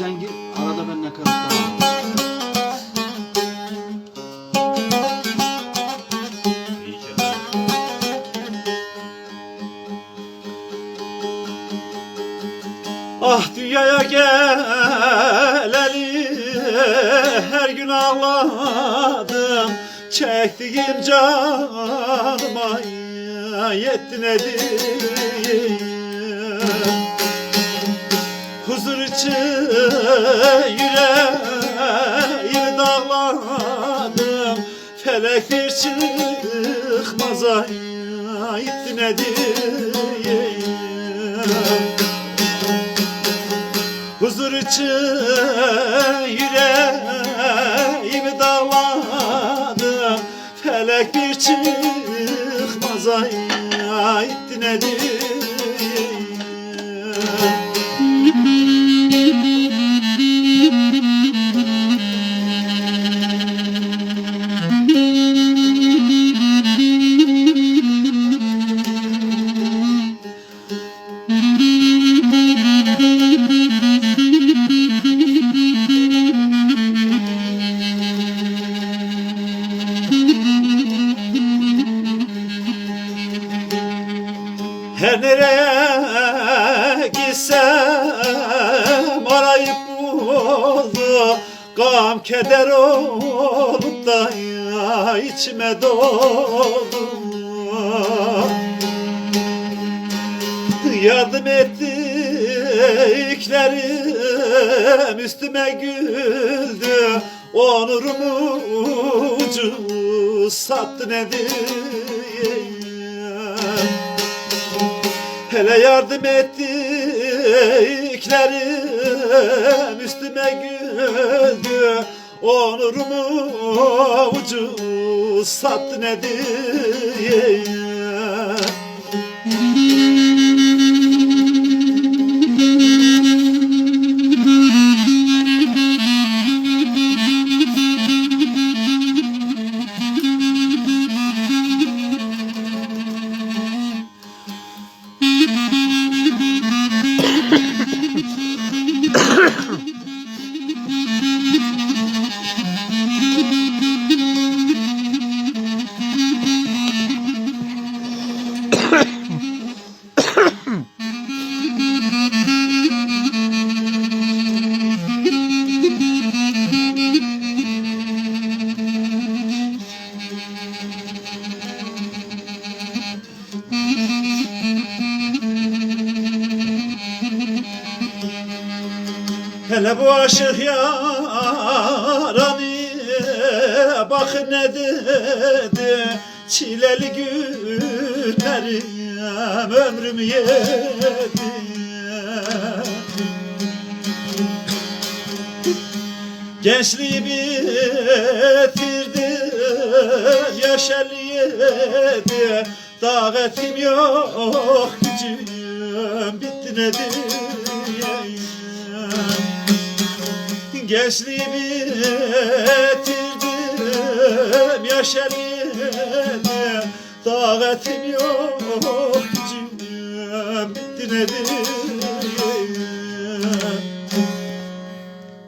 sen gir arada ben nakaratlar Ah dünyaya geleli her gün ağladım. Çektiğim canıma yetti ne diyeyim yüreğimi dağladım. Felek bir çıkmaza itti ne diyeyim? Huzur için yüreğimi dağladım. Felek bir çıkmaza itti ne Her nereye gitsem arayıp buldu Gam keder olup da ya içime doldu Yardım ettiklerim üstüme güldü. Onurumu ucuz sattı ne Hele yardım ettiklerim üstüme güldü. Onurumu ucuz sattı ne diyeyim Hele bu aşık yarani bak ne dedi? Çileli günlerim ömrümü yedi. Gençliği bitirdim yaş elli yedi. Tağetim yok gücüm bitti ne Gençliği bitirdim yaş elli yedi Tağetim yok gücüm bitti ne diyeyim